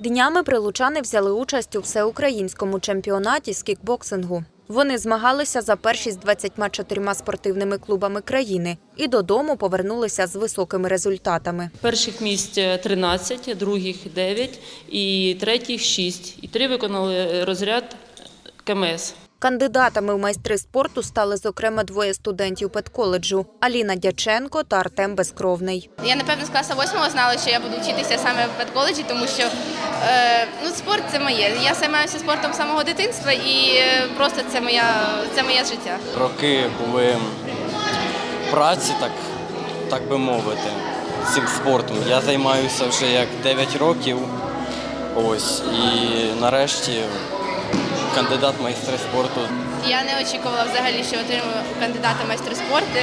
Днями прилучани взяли участь у всеукраїнському чемпіонаті з кікбоксингу. Вони змагалися за першість 24 спортивними клубами країни і додому повернулися з високими результатами. Перших місць 13, других 9 і третіх 6. І три виконали розряд КМС. Кандидатами в майстри спорту стали зокрема двоє студентів педколеджу – Аліна Дяченко та Артем Безкровний. Я напевно з класу восьмого знала, що я буду вчитися саме в педколеджі, тому що е, ну, спорт це моє. Я займаюся спортом з самого дитинства і е, просто це моя це моє життя. роки були праці, так, так би мовити, цим спортом. Я займаюся вже як 9 років. Ось, і нарешті кандидат в майстри спорту. Я не очікувала взагалі, що отримую кандидата в майстри спорту.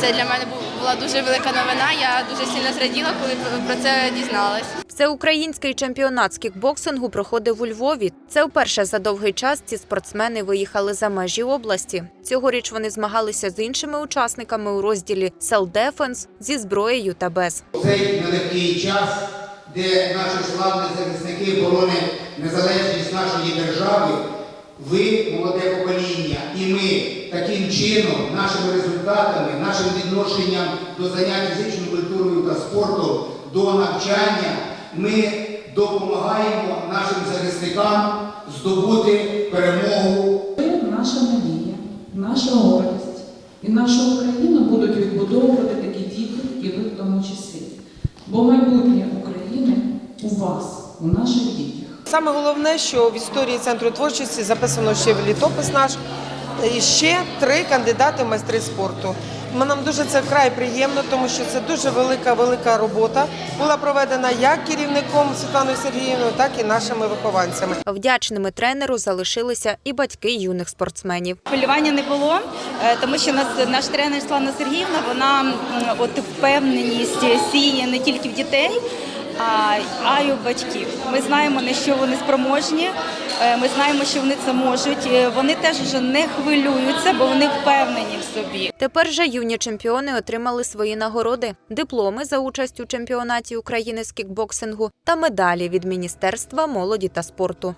Це для мене була дуже велика новина. Я дуже сильно зраділа, коли про це дізналась. Всеукраїнський чемпіонат з кікбоксингу проходив у Львові. Це вперше за довгий час ці спортсмени виїхали за межі області. Цьогоріч вони змагалися з іншими учасниками у розділі «Селдефенс» зі зброєю та без. цей нелегкий час, де наші славні захисники боронять незалежність нашої держави, ви, молоде покоління, і ми таким чином, нашими результатами, нашим відношенням до занять фізичною культурою та спорту, до навчання, ми допомагаємо нашим захисникам здобути перемогу Ви наша надія, наша гордість і нашу Україну будуть відбудовувати такі діти, і ви в тому числі. Бо майбутнє України у вас, у наших дітях. Саме головне, що в історії центру творчості записано ще в літопис наш і ще три кандидати в майстри спорту. Ми- Нам дуже це вкрай приємно, тому що це дуже велика велика робота була проведена як керівником Світланою Сергіївною, так і нашими вихованцями. Вдячними тренеру залишилися і батьки юних спортсменів. Хвилювання не було, е, тому що нас наш тренер Світлана Сергіївна, вона от впевненість сіє не тільки в дітей, а, й у батьків. Ми знаємо, на що вони спроможні. е, Ми знаємо, що вони це можуть. Е, Вони теж вже не хвилюються, бо вони впевнені в собі. Тепер же юні чемпіони отримали свої нагороди, дипломи за участь у чемпіонаті України з кікбоксингу та медалі від Міністерства молоді та спорту.